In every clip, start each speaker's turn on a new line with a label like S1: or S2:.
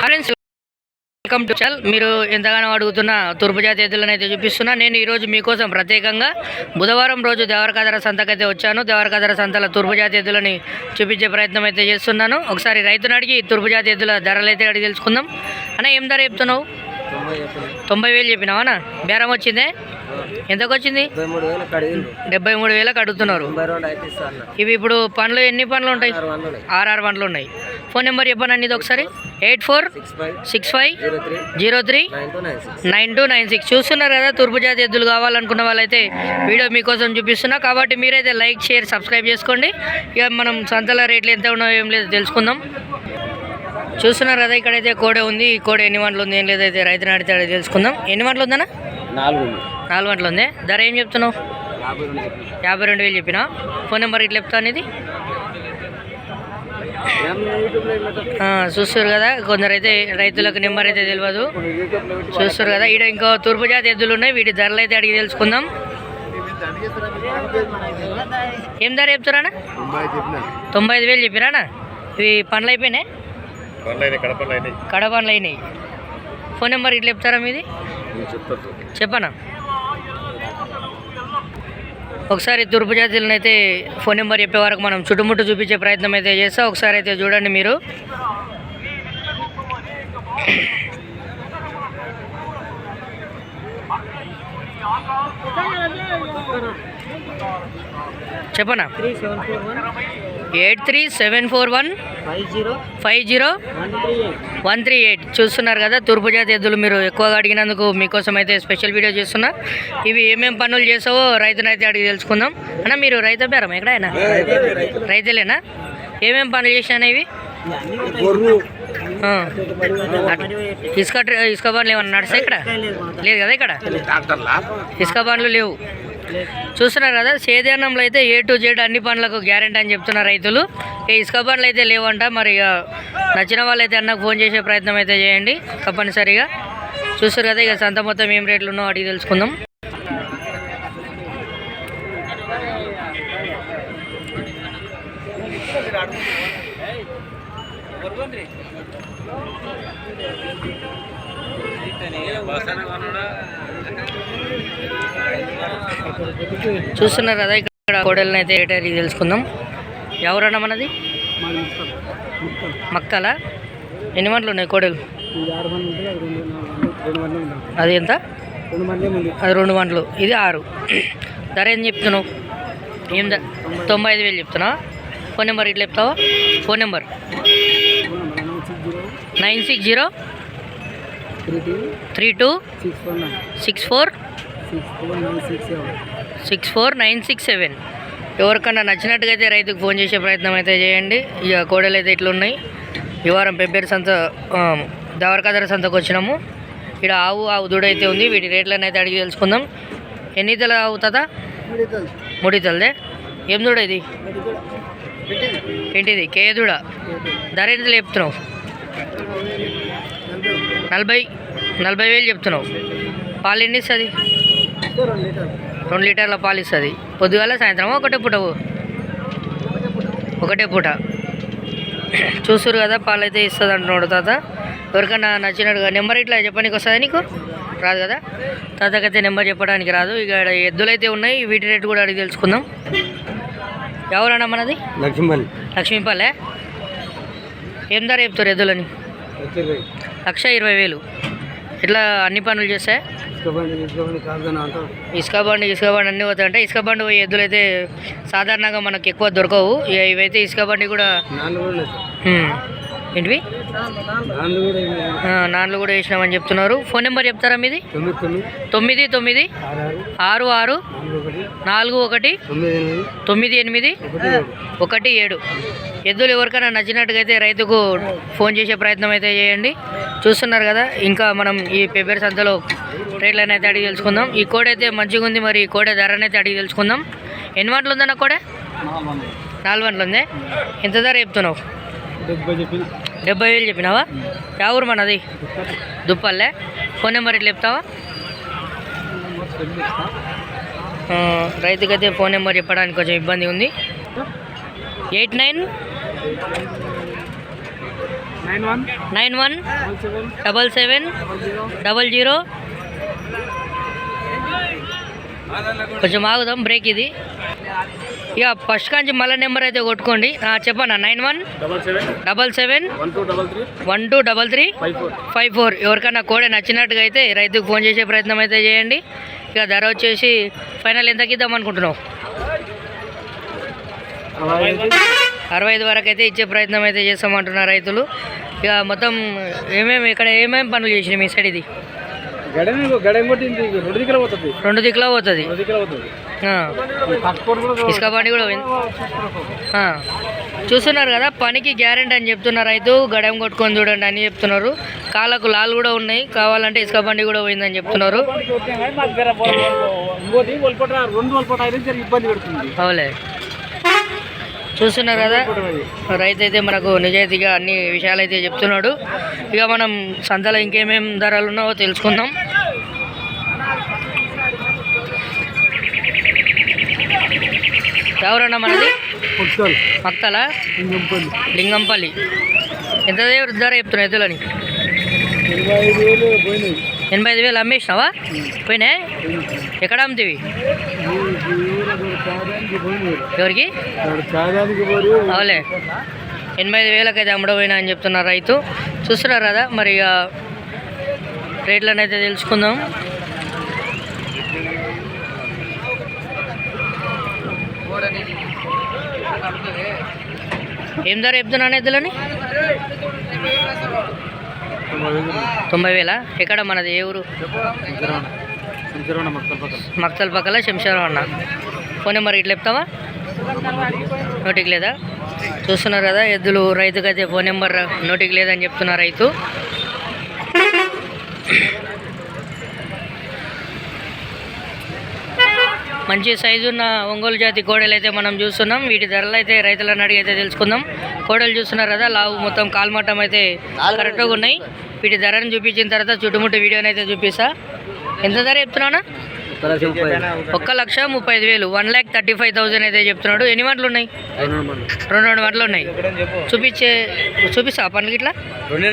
S1: Friends welcome to చల్. మీరు ఎంతగానో అడుగుతున్న తూర్పు జాతి ఎద్దులను అయితే చూపిస్తున్నా. నేను ఈరోజు మీకోసం ప్రత్యేకంగా బుధవారం రోజు దేవరకదర సంతకైతే వచ్చాను. దేవరకదర సంతల తూర్పు జాతి ఎద్దులని చూపించే ప్రయత్నం అయితే చేస్తున్నాను. ఒకసారి రైతును అడిగి తూర్పు జాతి ఎద్దుల ధరలు అయితే అడిగి తెలుసుకుందాం. అన్న ఏం ధర చెప్తున్నావు?
S2: తొంభై
S1: వేలు చెప్పినావా బేరం వచ్చిందే? ఎంతకు వచ్చింది? డెబ్బై మూడు వేలకు అడుగుతున్నారు. ఇవి ఇప్పుడు పండ్లు ఎన్ని పండ్లు ఉంటాయి?
S2: ఆర్ఆర్ ఉన్నాయి
S1: పండ్లు ఉన్నాయి. ఫోన్ నెంబర్ చెప్పండి ఇది ఒకసారి? Eight four
S2: six five zero three nine two nine six
S1: nine two nine six. చూస్తున్నారు కదా తూర్పు జాతి ఎద్దులు కావాలనుకున్న వాళ్ళైతే వీడియో మీకోసం చూపిస్తున్నా. కాబట్టి మీరైతే లైక్ షేర్ సబ్స్క్రైబ్ చేసుకోండి. ఇక మనం సంతల రేట్లు ఎంత ఉన్నాయో ఏం లేదు తెలుసుకుందాం. చూస్తున్నారు కదా ఇక్కడైతే కోడే ఉంది. ఈ కోడే ఎన్ని వంటలు ఉంది ఏం లేదైతే రైతుని అడిగితే అడిగి తెలుసుకుందాం. ఎన్ని వంటలు ఉందన్నా?
S2: నాలుగు
S1: నాలుగు వంటలు ఉంది? ధర ఏం చెప్తున్నావు?
S2: యాభై రెండు
S1: వేలు చెప్పినా? ఫోన్ నెంబర్ ఇట్లా చెప్తా అనేది చూస్తారు కదా కొందరు అయితే రైతులకు నెంబర్ అయితే తెలియదు చూస్తారు కదా ఇక్కడ ఇంకో తూర్పు జాతి ఎద్దులు ఉన్నాయి వీటి ధరలు అయితే అడిగి తెలుసుకుందాం. ఏం ధర చెప్తారా
S2: తొంభై చెప్పిన.
S1: తొంభై ఐదు వేలు చెప్పిరానా ఇవి పనులు అయిపోయినాయి?
S2: కడపలు అయినాయి
S1: ఫోన్ నెంబర్ ఇట్లా చెప్తారా మీది? చెప్పనా? ఒకసారి తూర్పు జాతీయులను అయితే ఫోన్ నెంబర్ చెప్పే వరకు మనం చుట్టుముట్టు చూపించే ప్రయత్నం అయితే చేస్తా. ఒకసారి అయితే చూడండి మీరు. చెప్పనా? Eight three seven four one
S2: five zero
S1: five zero
S2: one three eight
S1: చూస్తున్నారు కదా తూర్పు జాతి ఎద్దులు మీరు ఎక్కువగా అడిగినందుకు మీకోసం అయితే స్పెషల్ వీడియో చేస్తున్నా. ఇవి ఏమేమి పనులు చేసావో రైతునైతే అడిగి తెలుసుకుందాం. అన్న మీరు రైతు పేరం ఎక్కడైనా రైతులేనా? ఏమేమి పనులు చేసినా ఇవి? ఇసుక ఇసుక బండ్లు ఏమన్నా నడుస్తాయి ఇక్కడ? లేదు కదా ఇక్కడ? ఇసుక బండ్లు లేవు. చూస్తున్నారు కదా సేద్యాన్నంలో అయితే ఏ టు జెడ్ అన్ని పనులకు గ్యారెంటీ అని చెప్తున్నారు రైతులు. ఈ ఇసుక పనులు అయితే లేవంట మరి ఇక నచ్చిన వాళ్ళు అయితే అన్నకు ఫోన్ చేసే ప్రయత్నం అయితే చేయండి తప్పనిసరిగా. చూస్తారు కదా ఇక సంత మొత్తం ఏం రేట్లు ఉన్నో అడిగి తెలుసుకుందాం. చూస్తున్నారు కదా ఇక్కడ కోడలను అయితే రేట్ తెలుసుకుందాం. ఎవరన్నా మనది మక్కల? ఎన్ని మంటలు ఉన్నాయి కోడలు?
S2: అది
S1: ఎంత? అది రెండు మంటలు. ఇది ఆరు. ధర ఏం చెప్తున్నావు? ఏం తొంభై ఐదు వేలు చెప్తున్నావు? ఫోన్ నెంబర్ ఇట్లా చెప్తావా? Phone number. Nine six zero.
S2: Three two six four
S1: six four
S2: nine six seven.
S1: ఎవరికన్నా నచ్చినట్టుగా అయితే రైతుకు ఫోన్ చేసే ప్రయత్నం అయితే చేయండి. ఇక కోడలు అయితే ఇట్లా ఉన్నాయి ఈ వారం పెబ్బేరు సంత దవరకదర సంతకు వచ్చినాము. ఇక్కడ ఆవు ఆవు దూడ అయితే ఉంది. వీటి రేట్లను అయితే అడిగి తెలుసుకుందాం. ఎన్ని తల అవుతుందా మూడు తలదే ఏం దూడ ఇది? ఏంటిది? కేయ దూడ. ధర ఎంత చెప్తున్నావు? నలభై నలభై వేలు చెప్తున్నావు. పాలు ఎన్ని ఇస్తుంది?
S2: రెండు లీటర్
S1: రెండు లీటర్ల పాలు ఇస్తుంది. పొద్దుగాల సాయంత్రం ఒకటే పూట. ఒకటే పూట. చూస్తురు కదా పాలు అయితే ఇస్తుంది అంటున్నాడు తాత. ఎవరికన్నా నచ్చినట్టుగా నెంబర్ ఇట్లా చెప్పడానికి వస్తుందా నీకు? రాదు కదా? తాతకైతే నెంబర్ చెప్పడానికి రాదు. ఇక ఈడ ఎద్దులు అయితే ఉన్నాయి వీటి రేటు కూడా అడిగి తెలుసుకుందాం. ఎవరన్నా మనది?
S2: లక్ష్మణ్
S1: లక్ష్మీపాలే ఏం ధర చెప్తారు ఎద్దులని? లక్ష ఇరవై వేలు. ఇట్లా అన్ని పనులు చేస్తే ఇసుక బండి ఇసుక బండి అన్నీ పోతాయంటే ఇసుక బండి పోయే ఎద్దులు అయితే సాధారణంగా మనకు ఎక్కువ దొరకవు. ఇవైతే ఇసుక బండి కూడా. ఏంటివి? నాన్లు కూడా వేసినామని చెప్తున్నారు. ఫోన్ నెంబర్ చెప్తారా మీది?
S2: తొమ్మిది తొమ్మిది. ఆరు ఆరు. నాలుగు ఒకటి. తొమ్మిది ఎనిమిది. ఒకటి ఏడు.
S1: ఎద్దులు ఎవరికైనా నచ్చినట్టుగా అయితే రైతుకు ఫోన్ చేసే ప్రయత్నం అయితే చేయండి. చూస్తున్నారు కదా ఇంకా మనం ఈ పెబ్బేరు సంతలో రేట్లను అయితే అడిగి తెలుసుకుందాం. ఈ కోడ అయితే మంచిగా ఉంది మరి ఈ కోడ ధరని అయితే అడిగి తెలుసుకుందాం. ఎన్ని వంటలు ఉందన్న కోడ? నాలుగు వంటలు ఉంది? ఎంత ధర చెప్తున్నావు?
S2: డెబ్బై
S1: వేలు చెప్పినావా? యా ఊరు మనది? దుప్పల్లే. ఫోన్ నెంబర్ ఇట్లా చెప్తావా? రైతుకైతే ఫోన్ నెంబర్ చెప్పడానికి కొంచెం ఇబ్బంది ఉంది. Eight nine
S2: nine one double seven
S1: double
S2: zero
S1: కొంచెం ఆగుదాం బ్రేక్ ఇది. ఇక ఫస్ట్ కాంచి మళ్ళీ నెంబర్ అయితే కొట్టుకోండి. చెప్పన్నా nine one
S2: double seven one two double three
S1: one two double three
S2: five four
S1: five four ఎవరికైనా కోడే నచ్చినట్టుగా అయితే రైతుకు ఫోన్ చేసే ప్రయత్నం అయితే చేయండి. ఇక ధర వచ్చేసి ఫైనల్ ఎంతకి ఇద్దాం అనుకుంటున్నావు? అరవై ఐదు వరకు అయితే ఇచ్చే ప్రయత్నం అయితే చేస్తామంటున్నారు రైతులు ఇక మొత్తం ఏమేమి ఇక్కడ ఏమేమి పనులు చేసినాయి మీ సైడ్ ఇది
S2: రెండు దిక్కుల పోతుంది
S1: రెండు దిక్కులో ఇసుక బండి కూడా. చూస్తున్నారు కదా పనికి గ్యారెంటీ అని చెప్తున్నారు రైతు గడెం కొట్టుకొని చూడండి అని చెప్తున్నారు కాళ్ళకు లాలు కూడా ఉన్నాయి కావాలంటే ఇసుక బండి కూడా పోయిందని చెప్తున్నారు
S2: ఇంకోటి వల్పట రెండు వల్పట అయితే జర ఇబ్బంది పెడుతుంది
S1: అవులే చూస్తున్నారు కదా. రైతు అయితే మనకు నిజాయితీగా అన్ని విషయాలు అయితే చెప్తున్నాడు. ఇక మనం సంతలో ఇంకేమేం ధరలు ఉన్నావో తెలుసుకుందాం. ఎవరన్నా మనది? మక్తల లింగంపల్లి. ఎంత ధర చెప్తున్నావు ఎద్దులని. ఎనభై ఐదు వేలు అమ్మేసినావా? పోయినాయి ఎక్కడ అమ్ముతీవి? ఎవరికి? అవులే ఎనభై ఐదు వేలకు అయితే అమ్మడపోయినా అని చెప్తున్నారు రైతు. చూస్తున్నారు కదా మరి ఇక రేట్లను అయితే తెలుసుకుందాం. ఏం ధర చెప్తున్నాను ఎద్దులని తొంభై వేల? ఎక్కడ మనది? ఏ ఊరు?
S2: సంచరణ పక్కన
S1: మక్తల్ పక్కల శంషారావు ఫోన్ నెంబర్ ఇట్లా చెప్తావా? నోటికి లేదా? చూస్తున్నారు కదా ఎద్దులు రైతుకి అయితే ఫోన్ నెంబర్ నోటికి లేదని చెప్తున్నారు రైతు. మంచి సైజు ఉన్న ఒంగోలు జాతి కోడలు అయితే మనం చూస్తున్నాం. వీటి ధరలు అయితే రైతులను అడిగి అయితే తెలుసుకుందాం. కోడలు చూస్తున్నారు కదా లావు మొత్తం కాల్మట్టం అయితే కరెక్ట్గా ఉన్నాయి. వీటి ధరను చూపించిన తర్వాత చుట్టుముట్టు వీడియోని అయితే చూపిస్తా. ఎంత ధర చెప్తున్నానా ఒక్క లక్ష ముప్పై ఐదు వేలు. One lakh thirty five thousand అయితే చెప్తున్నాడు. ఎన్ని వంటలు ఉన్నాయి? రెండు రెండు వంటలు ఉన్నాయి. చూపించే చూపిస్తా పనులు ఇట్లా
S2: రెండు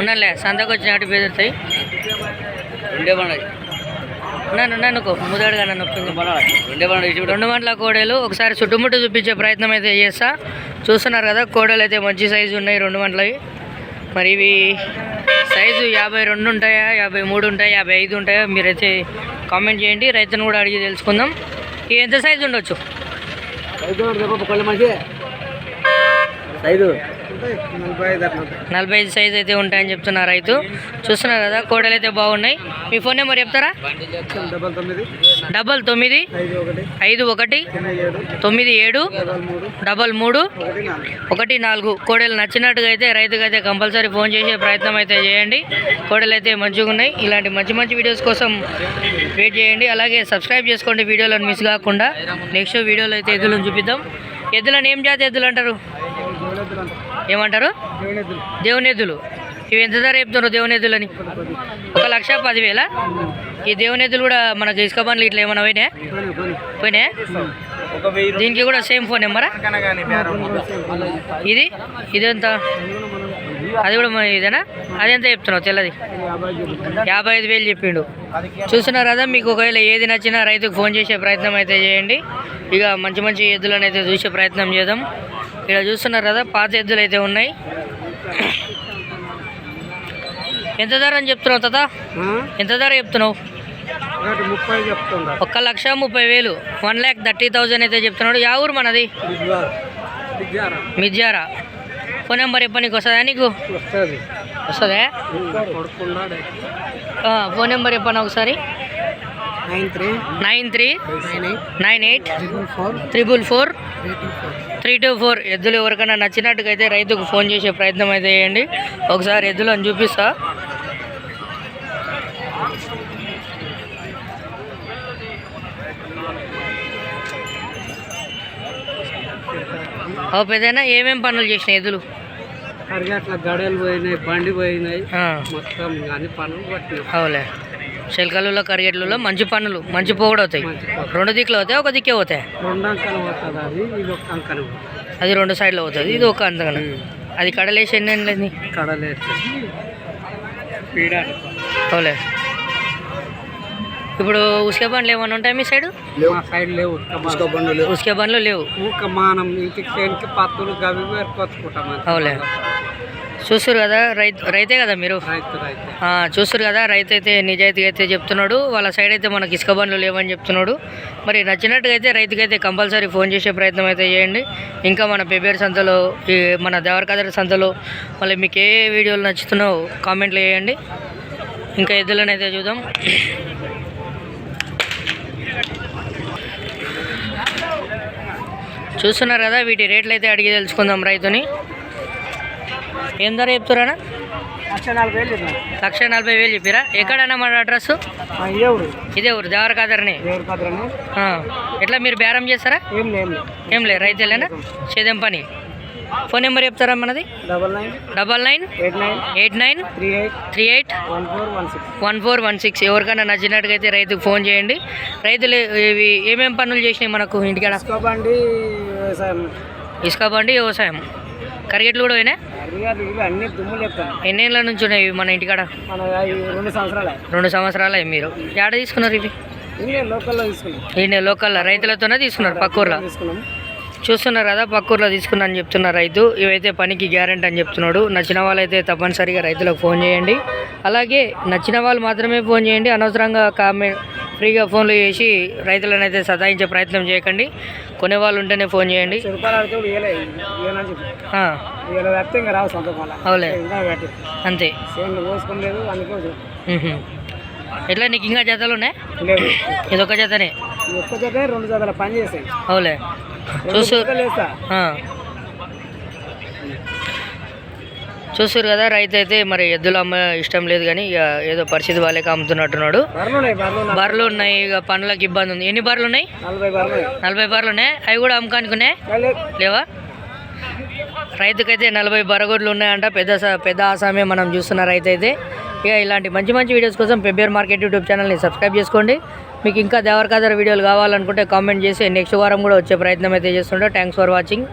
S1: ఉన్నాలే సంతకు వచ్చినట్టు బెదురుతాయి ఉన్నాను ఉన్నాను ముదడుగా నన్ను
S2: రెండే
S1: గంటల కోడలు. ఒకసారి చుట్టుముట్టు చూపించే ప్రయత్నం అయితే చేస్తా. చూస్తున్నారు కదా కోడలు అయితే మంచి సైజు ఉన్నాయి రెండు గంటలవి మరి ఇవి సైజు యాభై రెండు ఉంటాయా యాభై మూడు ఉంటాయా యాభై ఐదు ఉంటాయా మీరైతే కామెంట్ చేయండి. రైతును కూడా అడిగి తెలుసుకుందాం. ఇవి ఎంత సైజు ఉండొచ్చు?
S2: ఐదు నలభై ఐదు
S1: సైజ్ అయితే ఉంటాయని చెప్తున్నారు రైతు. చూస్తున్నారు కదా కోడలు అయితే బాగున్నాయి. మీ ఫోన్ నెంబర్ చెప్తారా?
S2: డబల్ తొమ్మిది ఐదు ఒకటి తొమ్మిది ఏడు డబల్ మూడు ఒకటి నాలుగు.
S1: కోడలు నచ్చినట్టుగా అయితే రైతుకు అయితే కంపల్సరీ ఫోన్ చేసే ప్రయత్నం అయితే చేయండి. కోడలు అయితే మంచిగా ఉన్నాయి. ఇలాంటి మంచి మంచి వీడియోస్ కోసం వెయిట్ చేయండి. అలాగే సబ్స్క్రైబ్ చేసుకోండి వీడియోలను మిస్ కాకుండా. నెక్స్ట్ వీడియోలో అయితే ఎద్దులను చూపిద్దాం. ఎద్దులను ఏం జాతి ఎద్దులు అంటారు? ఏమంటారు?
S2: దేవునెద్దులు
S1: ఇవి ఎంత ధర చెప్తున్నారు దేవుని ఎద్దులని ఒక లక్ష పదివేల? ఈ దేవుని ఎద్దులు కూడా మనకి ఇసుక బండ్లు ఇట్లా ఏమైనా
S2: ఒక వెయ్యి
S1: దీనికి కూడా సేమ్ ఫోన్ నెంబరా? ఇది? ఇదెంత? అది కూడా మన ఇదేనా? అదెంత చెప్తున్నావు తెల్లది?
S2: యాభై
S1: యాభై ఐదు వేలు చెప్పిండు. చూస్తున్నారు కదా మీకు ఒకవేళ ఏది నచ్చినా రైతుకు ఫోన్ చేసే ప్రయత్నం అయితే చేయండి. ఇక మంచి మంచి ఎద్దులను అయితే చూసే ప్రయత్నం చేద్దాం. ఇక్కడ చూస్తున్నారు కదా పాత ఎద్దులు అయితే ఉన్నాయి. ఎంత ధర అని చెప్తున్నావు తాత? ఎంత ధర చెప్తున్నావు? ఒక్క లక్ష ముప్పై వేలు. వన్ ల్యాక్ థర్టీ థౌజండ్ అయితే చెప్తున్నాడు. యా ఊరు మనది? మిర్జారా ఫోన్ నెంబర్ చెప్ప నీకు వస్తుందా నీకు?
S2: వస్తుంది.
S1: ఫోన్ నెంబర్ చెప్పండి ఒకసారి?
S2: Nine three
S1: nine three
S2: nine eight
S1: triple four
S2: three two four
S1: ఎద్దులు ఎవరికైనా నచ్చినట్టుగా అయితే రైతుకు ఫోన్ చేసే ప్రయత్నం అయితే చేయండి. ఒకసారి ఎద్దులను చూపిస్తా. ఓ పెద్దనా ఏమేం పనులు చేసినాయి ఎద్దులు?
S2: అట్లా గడలు పోయినాయి బండి పోయినాయి. మొత్తం అన్ని పనులు పట్టినాయి
S1: అవులే. చిలకలలో కరిగేట్లలో మంచి పనులు మంచి పోగొడు అవుతాయి. రెండు దిక్కులు అవుతాయి? ఒక దిక్కే అవుతాయి
S2: రెండు అంకలు పోతుంది? అది ఇది ఒక అంకలు
S1: అది రెండు సైడ్లో అవుతుంది ఇది ఒక అంతగా అది కడలేసి ఎన్ని
S2: పీడ
S1: అవులే. ఇప్పుడు ఉసుక బండ్లు ఏమైనా ఉంటాయి మీ సైడ్?
S2: మా సైడ్ లేవు బండ్లు.
S1: ఉసుక బండ్లు లేవు.
S2: ఊక మానం ఇంటికి పత్తులు గవి
S1: అవులే. చూస్తారు కదా? రైతు రైతే కదా మీరు? చూస్తారు కదా రైతు అయితే నిజాయితీగా అయితే చెప్తున్నాడు. వాళ్ళ సైడ్ అయితే మనకి ఇసుక బండ్లు లేవని చెప్తున్నాడు. మరి నచ్చినట్టుగా అయితే రైతుకి అయితే కంపల్సరీ ఫోన్ చేసే ప్రయత్నం అయితే చేయండి. ఇంకా మన పెబేర్ సంతలో ఈ మన దేవరకదర్ సంతలో మళ్ళీ మీకు ఏ వీడియోలు నచ్చుతున్నాయో కామెంట్లు వేయండి ఇంకా ఎద్దులను అయితే చూద్దాం. చూస్తున్నారు కదా వీటి రేట్లు అయితే అడిగి తెలుసుకుందాం రైతుని. ఏం ధర చెప్తారా
S2: లక్ష నలభై వేలు
S1: చెప్పిరా? ఎక్కడన్నా మన అడ్రస్ ఇదే ఊరు. దేవరకాదర్ని ఎట్లా మీరు బేరం చేస్తారా?
S2: ఏం లేదు
S1: రైతులేనా? చేదేం పని? ఫోన్ నెంబర్ చెప్తారా మనది?
S2: Double nine
S1: double nine
S2: eight nine
S1: eight nine
S2: three eight
S1: three eight
S2: one four one six.
S1: One four one six. ఎవరికైనా నచ్చినట్టుగా అయితే రైతుకు ఫోన్ చేయండి. రైతులు ఇవి ఏమేం పనులు చేసినాయి మనకు ఇంటికాడ?
S2: బండి వ్యవసాయం.
S1: ఇసుక బండి వ్యవసాయం. కరిగెట్లు కూడా పోయినా ఎన్నేళ్ళ నుంచి ఉన్నాయి ఇవి మన ఇంటికాడ?
S2: రెండు సంవత్సరాలు.
S1: రెండు సంవత్సరాలు మీరు. ఏడ తీసుకున్నారు ఇవి?
S2: లోకల్లో
S1: ఈయన లోకల్ రైతులతోనే తీసుకున్నారు పక్క ఊర్లో
S2: తీసుకున్నాం.
S1: చూస్తున్నారు కదా పక్కూర్లో తీసుకున్నా అని చెప్తున్నారు రైతు. ఇవైతే పనికి గ్యారెంటీ అని చెప్తున్నాడు. నచ్చిన వాళ్ళైతే తప్పనిసరిగా రైతులకు ఫోన్ చేయండి. అలాగే నచ్చిన వాళ్ళు మాత్రమే ఫోన్ చేయండి. అనవసరంగా కామెంట్ ఫ్రీగా ఫోన్లు చేసి రైతులను అయితే సతాయించే ప్రయత్నం చేయకండి. కొనే వాళ్ళు ఉంటేనే ఫోన్ చేయండి. అవులే అంతే. ఎట్లా నీకు ఇంకా జతలు ఉన్నాయి?
S2: లేదు.
S1: ఇదొక జతనే
S2: ఒక్క జత రెండు జతల పని చేస్తాయి
S1: అవులే చూసు. చూస్తారు కదా రైతు అయితే మరి ఎద్దులు అమ్మ ఇష్టం లేదు కానీ ఇక ఏదో పరిస్థితి వాళ్ళకి అమ్ముతున్నట్టున్నాడు
S2: బర్రెలు ఉన్నాయి
S1: ఇక పనులకు ఇబ్బంది ఉంది. ఎన్ని బర్రెలు ఉన్నాయి
S2: నలభై బర్రెలు ఉన్నాయి.
S1: అవి కూడా అమ్ముకానుకునే. లేవా? రైతుకైతే నలభై బరగొడ్లు ఉన్నాయంట. పెద్ద పెద్ద ఆసామే మనం చూస్తున్న రైతు అయితే ఇక ఇలాంటి మంచి మంచి వీడియోస్ కోసం పెబ్బేర్ మార్కెట్ యూట్యూబ్ ఛానల్ని సబ్స్క్రైబ్ చేసుకోండి. మీకు ఇంకా దేవరకాదర్ వీడియోలు కావాలనుకుంటే కామెంట్ చేసి నెక్స్ట్ వారం కూడా వచ్చే ప్రయత్నం అయితే చేస్తుంటా. Thanks for watching